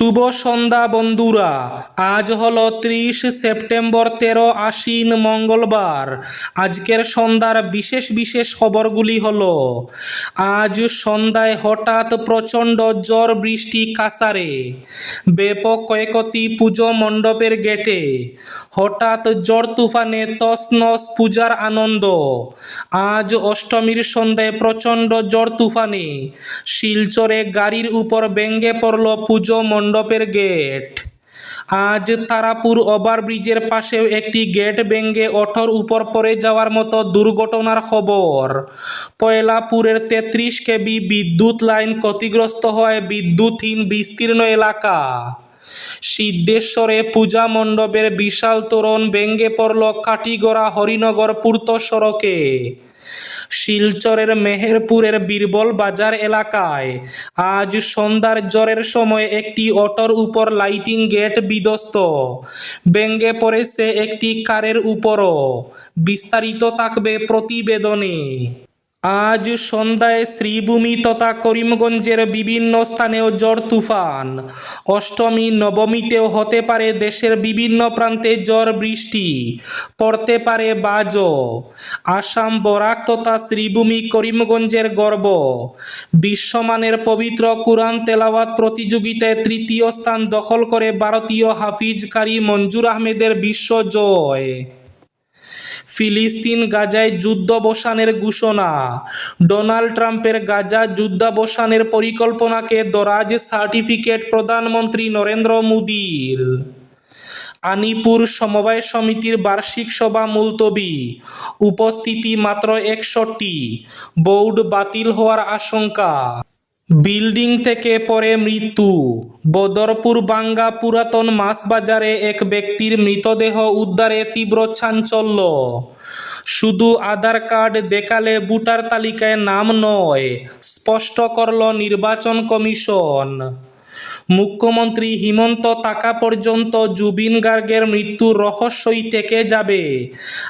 শুভ সন্ধ্যা বন্ধুরা। আজ হলো ত্রিশ সেপ্টেম্বর তেরো আশ্বিন মঙ্গলবার। আজকের সন্ধ্যার বিশেষ বিশেষ খবরগুলি হলো, আজ সন্ধ্যায় হঠাৎ প্রচণ্ড জ্বর বৃষ্টি কাসারে, ব্যাপক কয়েকটি পুজো মণ্ডপের গেটে, হঠাৎ ঝড় তুফানে তসনস পূজার আনন্দ, আজ অষ্টমীর সন্ধ্যায় প্রচণ্ড জ্বর তুফানে, শিলচরে গাড়ির উপর ব্যঙ্গে পড়ল পুজো মণ্ডপের গেট। আজ তারাপুর ওভারব্রিজের পাশেও একটি গেট ভেঙে অটোর উপর পড়ে যাওয়ার মতো দুর্ঘটনার খবর। পয়লাপুরের তেত্রিশ কেবি বিদ্যুৎ লাইন ক্ষতিগ্রস্ত হয় বিদ্যুৎহীন বিস্তীর্ণ এলাকা। সিদ্ধেশ্বরে পূজা মণ্ডপের বিশাল তোরণ ভেঙে পড়ল কাটিগড়া হরিনগর পূর্ত সড়কে। শিলচরের মেহেরপুরের বীরবল বাজার এলাকায় আজ সন্ধ্যার জ্বরের সময় একটি অটোর উপর লাইটিং গেট বিধ্বস্ত। ব্যঙ্গে পড়েছে একটি কারের উপরও। বিস্তারিত থাকবে প্রতিবেদনে। আজ সন্ধ্যায় শ্রীভূমি তথা করিমগঞ্জের বিভিন্ন স্থানেও ঝড় তুফান। অষ্টমী, নবমীতেও হতে পারে দেশের বিভিন্ন প্রান্তে ঝড় বৃষ্টি, পড়তে পারে বাজও। আসাম বরাক তথা শ্রীভূমি করিমগঞ্জের গর্ব। বিশ্বমানের পবিত্র কুরআন তেলাওয়াত প্রতিযোগিতায় তৃতীয় স্থান দখল করে ভারতীয় হাফিজ কারি মঞ্জুর আহমেদের বিশ্ব জয়। ফিলিস্তিন গাজায় যুদ্ধবসানের ঘোষণা। ডোনাল্ড ট্রাম্পের গাজা যুদ্ধাবসানের পরিকল্পনাকে দরাজ সার্টিফিকেট প্রধানমন্ত্রী নরেন্দ্র মোদীর। আনিপুর সমবায় সমিতির বার্ষিক সভা মুলতবি। উপস্থিতি মাত্র একষট্টি। বোর্ড বাতিল হওয়ার আশঙ্কা। বিল্ডিং থেকে পরে মৃত্যু। বদরপুর বাঙ্গা পুরাতন মাছ বাজারে এক ব্যক্তির মৃতদেহ উদ্ধারে তীব্র চাঞ্চল্য। শুধু আধার কার্ড দেখালে ভোটার তালিকায় নাম নয়, স্পষ্ট করল নির্বাচন কমিশন। মুখ্যমন্ত্রী হিমন্ত তাকা পর্যন্ত জুবিন গার্গের মৃত্যুর রহস্যই থেকে যাবে।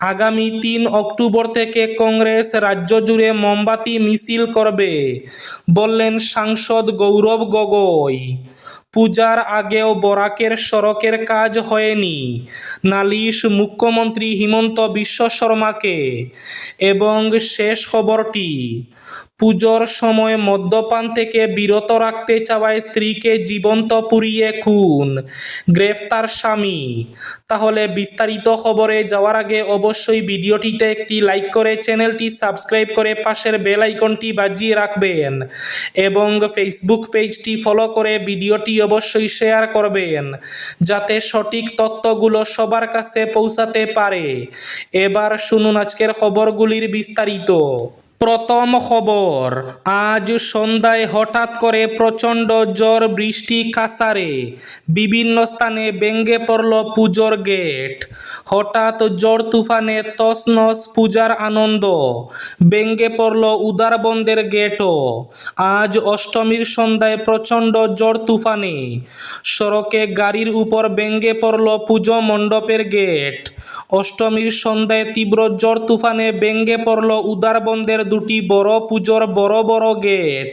আগামী তিন অক্টোবর থেকে কংগ্রেস রাজ্য জুড়ে মোমবাতি মিছিল করবে, বললেন সাংসদ গৌরব গগৈ। পূজার আগেও বরাকের সড়কের কাজ হয়নি। নালিশ মুখ্যমন্ত্রী হিমন্ত বিশ্ব শর্মাকে। এবং শেষ খবরটি, পুজোর সময় মদ্যপান থেকে বিরত রাখতে চাওয়ায় স্ত্রীকে জীবন্ত পুড়িয়ে খুন, গ্রেফতার স্বামী। তাহলে বিস্তারিত খবরে যাওয়ার আগে অবশ্যই ভিডিওটিতে একটি লাইক করে চ্যানেলটি সাবস্ক্রাইব করে পাশের বেল আইকনটি বাজিয়ে রাখবেন। এবং ফেসবুক পেজটি ফলো করে ভিডিওটি অবশ্যই শেয়ার করবেন, যাতে সঠিক তথ্যগুলো সবার কাছে পৌঁছাতে পারে। এবার শুনুন আজকের খবরগুলির বিস্তারিত। প্রথম খবর, আজ সন্ধ্যায় হঠাৎ করে প্রচণ্ড ঝড় বৃষ্টি কাসারে বিভিন্ন স্থানে ব্যঙ্গে পড়ল পুজোর গেট। হঠাৎ ঝড় তুফানে তসনস পূজার আনন্দ। ব্যঙ্গে পড়ল উদারবন্দের গেটও। আজ অষ্টমীর সন্ধ্যায় প্রচণ্ড ঝড় তুফানে। সড়কে গাড়ির উপর ব্যঙ্গে পড়ল পুজো মণ্ডপের গেট। অষ্টমীর সন্ধ্যায় তীব্র ঝড় তুফানে ব্যঙ্গে পড়ল উদারবন্দের দুটি বড় পুজোর বড় বড় গেট।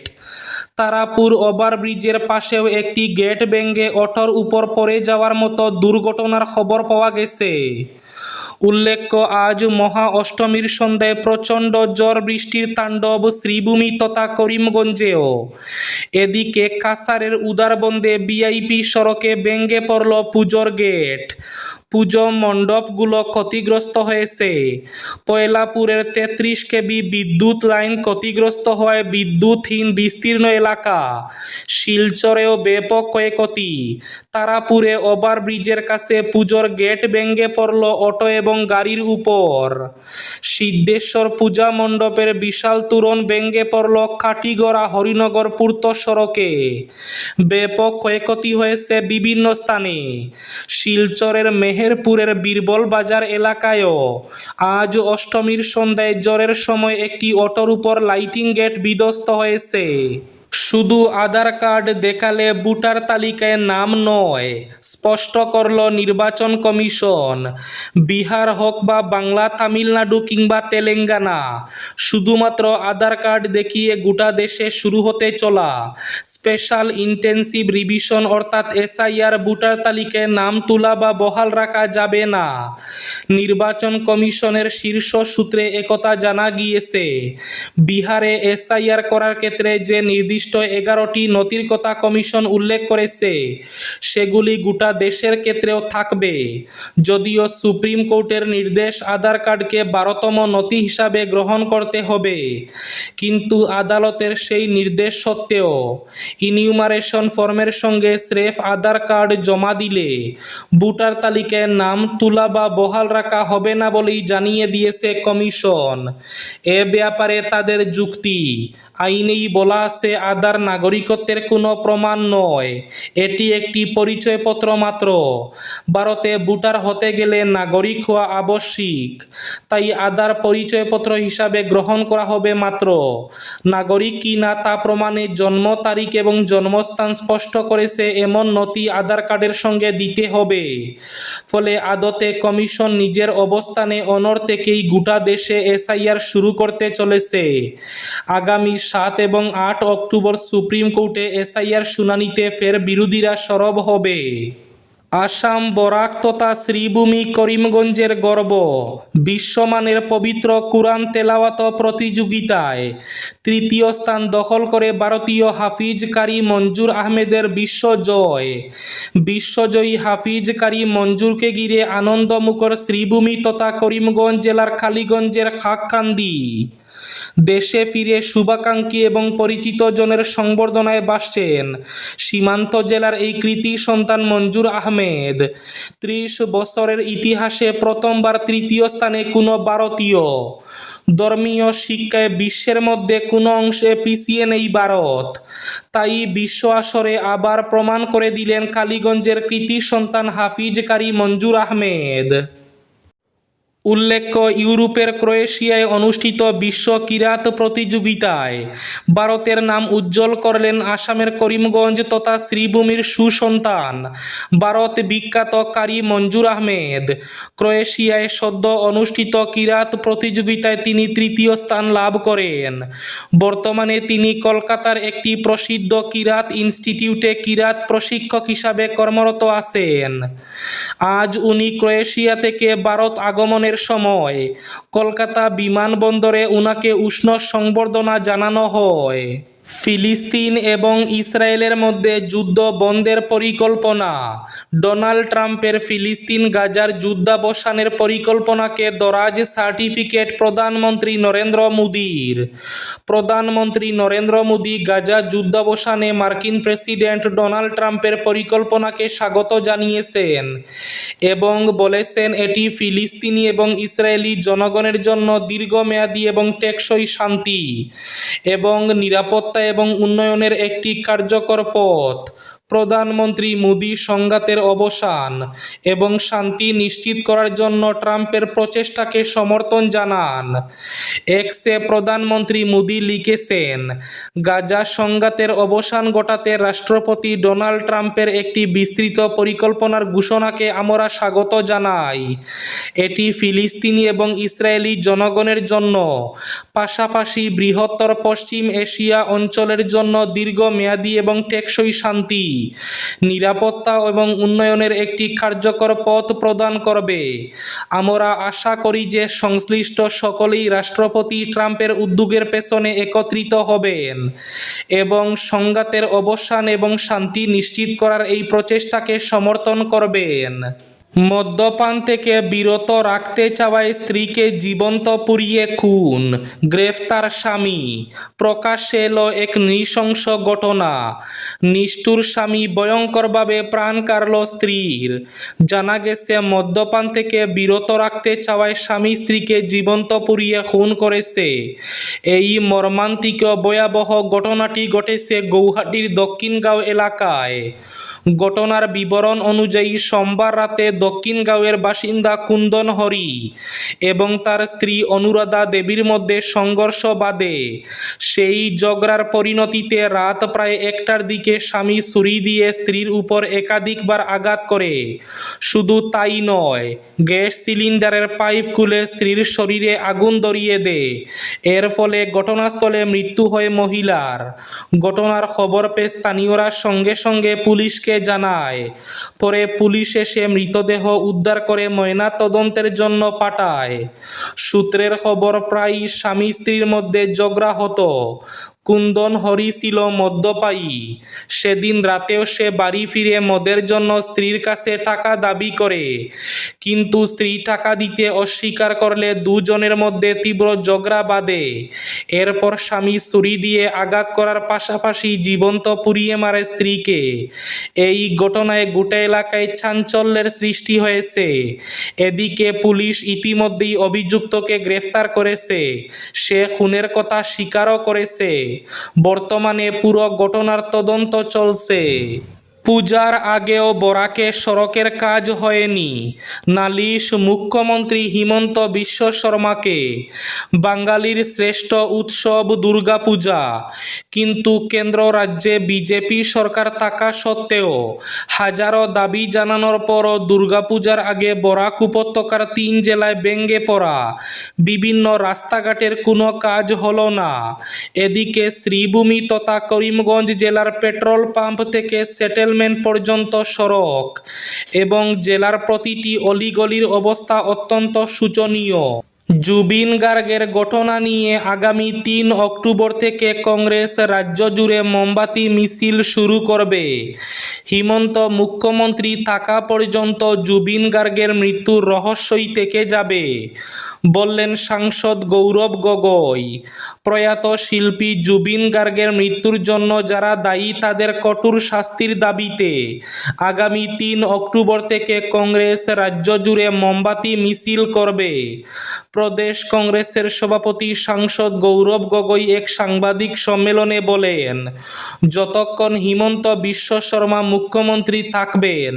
তারাপুর ওভারব্রিজের পাশেও একটি গেট ভেঙে অটোর উপর পড়ে যাওয়ার মতো দুর্ঘটনার খবর পাওয়া গেছে। উল্লেখ্য, আজ মহা অষ্টমীর সন্ধ্যায় প্রচণ্ড ঝড় বৃষ্টির তাণ্ডব শ্রীভূমি তথা করিমগঞ্জেও। এদিকে কাসারের উদারবন্দে বিআইপি সড়কে ভেঙে পড়ল পুজোর গেট। পুজো মণ্ডপগুলো ক্ষতিগ্রস্ত হয়েছে। পয়লাপুরের তেত্রিশ কেবি বিদ্যুৎ লাইন ক্ষতিগ্রস্ত হয় বিদ্যুৎহীন বিস্তীর্ণ এলাকা। শিলচরেও ব্যাপক ক্ষয়ক্ষতি। তারাপুরে ওভারব্রিজের কাছে পুজোর গেট ভেঙে পড়ল অটো এবং গাড়ির উপর। সিদ্ধেশ্বর পূজা মণ্ডপের বিশাল তোরণ ভেঙে পড়ল কাটিগড়া হরিনগর পূর্ত সড়কে। ব্যাপক ক্ষয়ক্ষতি হয়েছে বিভিন্ন স্থানে। শিলচরের মেহেরপুরের বীরবল বাজার এলাকায়ও। আজ অষ্টমীর সন্ধ্যায় জ্বরের সময় একটি অটোর উপর লাইটিং গেট বিধ্বস্ত হয়েছে। শুধু আধার কার্ড দেখালে ভোটার তালিকায় নাম নয়, স্পষ্ট করল নির্বাচন কমিশন। বিহার হোক বা বাংলা, তামিলনাড়ু কিংবা তেলেঙ্গানা, শুধুমাত্র আধার কার্ড দেখিয়ে গোটা দেশে শুরু হতে চলা। স্পেশাল ইন্টেন্সিভ রিভিশন অর্থাৎ এসআইআর ভোটার তালিকায় নাম তোলা বা বহাল রাখা যাবে না। নির্বাচন কমিশনের শীর্ষ সূত্রে একথা জানা গিয়েছে, বিহারে এসআইআর করার ক্ষেত্রে যে নির্দিষ্ট এগারোটি নথির কথা কমিশন উল্লেখ করেছে। সেগুলি গোটা দেশের ক্ষেত্রেও থাকবে। যদিও সুপ্রিম কোর্টের নির্দেশ আধার কার্ডকে বারোতম নথি হিসাবে গ্রহণ করতে হবে। কিন্তু আদালতের সেই নির্দেশ সত্ত্বেও ইনিউমারেশন ফর্মের সঙ্গে স্রেফ আধার কার্ড জমা দিলে ভোটার তালিকায় নাম, তোলা বা বহাল রাখা হবে না বলেই জানিয়ে দিয়েছে কমিশন। এ ব্যাপারে তাদের যুক্তি, আইনেই বলা আছে আধার নাগরিকত্বের কোনো প্রমাণ নয়। এটি একটি পরিচয়পত্র মাত্র। ভারতে ভোটার হতে গেলে নাগরিক হওয়া আবশ্যিক। তাই আধার পরিচয়পত্র হিসাবে গ্রহণ করা হবে মাত্র। নাগরিক কি না তা প্রমাণে জন্ম তারিখ এবং জন্মস্থান স্পষ্ট করেছে এমন নথি আধার কার্ডের সঙ্গে দিতে হবে। ফলে আদতে কমিশন নিজের অবস্থানে অনর থেকেই গোটা দেশে এসআইআর শুরু করতে চলেছে। আগামী সাত এবং আট অক্টোবর সুপ্রিম কোর্টে এসআইআর শুনানিতে ফের বিরোধীরা সরব হবে। আসাম বরাক তথা শ্রীভূমি করিমগঞ্জের গর্ব। বিশ্বমানের পবিত্র কুরআন তেলাওয়াত প্রতিযোগিতায় তৃতীয় স্থান দখল করে ভারতীয় হাফিজ কারি মঞ্জুর আহমেদের বিশ্বজয় বিশ্বজয়ী হাফিজ কারি মঞ্জুরকে ঘিরে আনন্দমুখর শ্রীভূমি তথা করিমগঞ্জ জেলার কালীগঞ্জের খাককান্দি দেশে ফিরে শুভাকাঙ্ক্ষী এবং পরিচিত জনের সংবর্ধনায় বাসছেন সীমান্ত জেলার এই কৃতি সন্তান মঞ্জুর আহমেদ। ত্রিশ বছরের ইতিহাসে প্রথমবার তৃতীয় স্থানে কোনো ভারতীয়। ধর্মীয় শিক্ষায় বিশ্বের মধ্যে কোনো অংশে পিছিয়ে নেই ভারত। তাই বিশ্ব আসরে আবার প্রমাণ করে দিলেন কালীগঞ্জের কৃতি সন্তান হাফিজকারী মঞ্জুর আহমেদ। উল্লেখ্য, ইউরোপের ক্রোয়েশিয়ায় অনুষ্ঠিত বিশ্ব কিরাত প্রতিযোগিতায় ভারতের নাম উজ্জ্বল করলেন আসামের করিমগঞ্জ তথা শ্রীভূমির সুসন্তান। ভারত বিখ্যাত কারি মঞ্জুর আহমেদ। ক্রোয়েশিয়ায় সদ্য অনুষ্ঠিত কিরাত প্রতিযোগিতায় তিনি তৃতীয় স্থান লাভ করেন। বর্তমানে তিনি কলকাতার একটি প্রসিদ্ধ কিরাত ইনস্টিটিউটে কিরাত প্রশিক্ষক হিসাবে কর্মরত আছেন। আজ উনি ক্রোয়েশিয়া থেকে ভারত আগমনের সময়। কলকাতা বিমানবন্দরে উনাকে উষ্ণ সংবর্ধনা জানানো হয়। ফিলিস্তিন এবং ইসরায়েলের মধ্যে যুদ্ধ বন্ধের পরিকল্পনা। ডোনাল্ড ট্রাম্পের ফিলিস্তিন গাজার যুদ্ধাবসানের পরিকল্পনাকে দরাজ সার্টিফিকেট প্রধানমন্ত্রী নরেন্দ্র মোদীর। প্রধানমন্ত্রী নরেন্দ্র মোদী গাজা যুদ্ধাবসানে মার্কিন প্রেসিডেন্ট ডোনাল্ড ট্রাম্পের পরিকল্পনাকে স্বাগত জানিয়েছেন এবং বলেছেন এটি ফিলিস্তিনি এবং ইসরায়েলি জনগণের জন্য দীর্ঘমেয়াদী এবং টেকসই শান্তি এবং নিরাপত্তা এবং উন্নয়নের একটি কার্যকর পথ। প্রধানমন্ত্রী মোদী সংঘাতের অবসান এবং শান্তি নিশ্চিত করার জন্য ট্রাম্পের প্রচেষ্টাকে সমর্থন জানান। এক্সে প্রধানমন্ত্রী মোদী লিখেছেন, গাজা সংঘাতের অবসান ঘটাতে রাষ্ট্রপতি ডোনাল্ড ট্রাম্পের একটি বিস্তৃত পরিকল্পনার ঘোষণাকে আমরা স্বাগত জানাই। এটি ফিলিস্তিনি এবং ইসরায়েলি জনগণের জন্য, পাশাপাশি বৃহত্তর পশ্চিম এশিয়া অঞ্চলের জন্য দীর্ঘমেয়াদী এবং টেকসই শান্তি। নিরাপত্তা এবং উন্নয়নের একটি কার্যকর পথ প্রদান করবে। আমরা আশা করি যে সংশ্লিষ্ট সকলেই রাষ্ট্রপতি ট্রাম্পের উদ্যোগের পেছনে একত্রিত হবেন এবং সংঘাতের অবসান এবং শান্তি নিশ্চিত করার এই প্রচেষ্টাকে সমর্থন করবেন। মদ্যপান থেকে বিরত রাখতে চাওয়ায় স্ত্রীকে জীবন্ত পুড়িয়ে খুন, গ্রেফতার স্বামী। প্রকাশ্যে এলো এক নৃশংস ঘটনা। নিষ্ঠুর স্বামী ভয়ঙ্করভাবে প্রাণ কাড়ল স্ত্রীর। জানা গেছে, মদ্যপান থেকে বিরত রাখতে চাওয়ায় স্বামী স্ত্রীকে জীবন্ত পুড়িয়ে খুন করেছে। এই মর্মান্তিক ভয়াবহ ঘটনাটি ঘটেছে গৌহাটির দক্ষিণগাঁও এলাকায়। ঘটনার বিবরণ অনুযায়ী সোমবার রাতে দক্ষিণ গাঁওয়ের বাসিন্দা কুন্দন হরি এবং তার স্ত্রী অনুরাধা দেবীর মধ্যে সংঘর্ষ বাদে সেই ঝগড়ার পরিণতিতে রাত প্রায় একটার দিকে স্বামী ছুরি দিয়ে স্ত্রীর উপর একাধিকবার আঘাত করে। শুধু তাই নয়, গ্যাস সিলিন্ডারের পাইপ খুলে স্ত্রীর শরীরে আগুন ধরিয়ে দেয়। এর ফলে ঘটনাস্থলে মৃত্যু হয় মহিলার। ঘটনার খবর পেয়ে স্থানীয়রা সঙ্গে সঙ্গে পুলিশকে জানায়। পরে পুলিশ এসে মৃতদেহ উদ্ধার করে ময়না তদন্তের জন্য পাঠায়। সূত্রের খবর প্রায় স্বামী স্ত্রীর মধ্যে ঝগড়া হতো। কুন্দন হরি ছিল মদ্যপায়ী। সেদিন রাতেও সে বাড়ি ফিরে মদের জন্য স্ত্রীর কাছে টাকা দাবি করে। কিন্তু স্ত্রী টাকা দিতে অস্বীকার করলে দুজনের মধ্যে তীব্র ঝগড়া বাঁধে। এরপর স্বামী ছুরি দিয়ে আঘাত করার পাশাপাশি জীবন্ত পুড়িয়ে মারে স্ত্রীকে। এই ঘটনায় গোটা এলাকায় চাঞ্চল্যের সৃষ্টি হয়েছে। এদিকে পুলিশ ইতিমধ্যেই অভিযুক্তকে গ্রেফতার করেছে। সে খুনের কথা স্বীকারও করেছে। বর্তমানে পুরো ঘটনার তদন্ত চলছে। পূজার আগেও বরাকে সড়কের কাজ হয়নি। নালিশ মুখ্যমন্ত্রী হিমন্ত বিশ্ব শর্মাকে। বাঙালির শ্রেষ্ঠ উৎসব দুর্গাপূজা। কিন্তু কেন্দ্র রাজ্যে বিজেপি সরকার থাকা সত্ত্বেও হাজারো দাবি জানানোর পরও দুর্গাপূজার আগে বরাক উপত্যকার তিন জেলায় ব্যঙ্গে পড়া। বিভিন্ন রাস্তাঘাটের কোনো কাজ হলো না। এদিকে শ্রীভূমি তথা করিমগঞ্জ জেলার পেট্রোল পাম্প থেকে সেটেলমেন্ট পর্যন্ত সড়ক এবং জেলার প্রতিটি অলিগলির অবস্থা অত্যন্ত শোচনীয়। জুবিন গার্গের ঘটনা নিয়ে আগামী তিন অক্টোবর থেকে কংগ্রেস রাজ্য জুড়ে মোমবাতি, মিছিল শুরু করবে। হিমন্ত মুখ্যমন্ত্রী থাকা পর্যন্ত জুবিন গার্গের মৃত্যুর রহস্যই থেকে যাবে, বললেন সাংসদ গৌরব গগৈ। প্রয়াত শিল্পী জুবিন গার্গের মৃত্যুর জন্য যারা দায়ী তাদের কঠোর শাস্তির দাবিতে আগামী তিন অক্টোবর থেকে কংগ্রেস রাজ্য জুড়ে মোমবাতি মিছিল করবে। প্রদেশ কংগ্রেসের সভাপতি সাংসদ গৌরব গগৈ এক সাংবাদিক সম্মেলনে বলেন, যতক্ষণ হিমন্ত বিশ্ব শর্মা মুখ্যমন্ত্রী থাকবেন।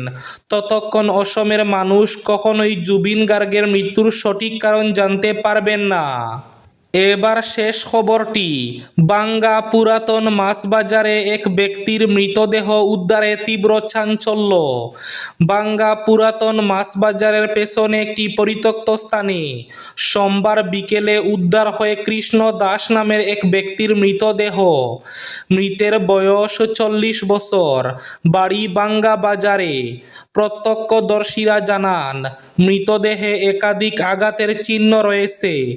ততক্ষণ অসমের মানুষ কখনোই জুবিন গার্গের মৃত্যুর সঠিক কারণ জানতে পারবেন না। এবার শেষ খবরটি, বাঙ্গা পুরাতন মাছ বাজারে এক ব্যক্তির মৃতদেহ উদ্ধারে তীব্র চাঞ্চল্য। বাঙ্গা পুরাতন মাছ বাজারের পেছনে একটি পরিত্যক্ত স্থানে সোমবার বিকেলে উদ্ধার হয়ে কৃষ্ণ দাস নামের এক ব্যক্তির মৃতদেহ। মৃতের বয়স চল্লিশ বছর। বাড়ি বাঙ্গা বাজারে। প্রত্যক্ষদর্শীরা জানান, মৃতদেহে একাধিক আঘাতের চিহ্ন রয়েছে।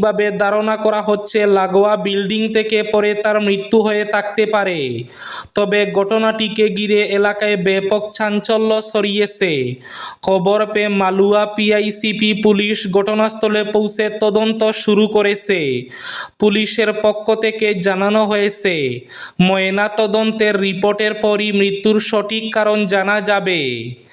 প্রাথমিকভাবে ধারণা করা হচ্ছে লাগোয়া বিল্ডিং থেকে পরে তার মৃত্যু হয়ে থাকতে পারে। তবে ঘটনাটিকে ঘিরে এলাকায় ব্যাপক চাঞ্চল্য ছড়িয়েছে। খবর পেয়ে মালুয়া পিআইসিপি পুলিশ ঘটনাস্থলে পৌঁছে তদন্ত শুরু করেছে। পুলিশের পক্ষ থেকে জানানো হয়েছে ময়না তদন্তের রিপোর্টের পরই মৃত্যুর সঠিক কারণ জানা যাবে।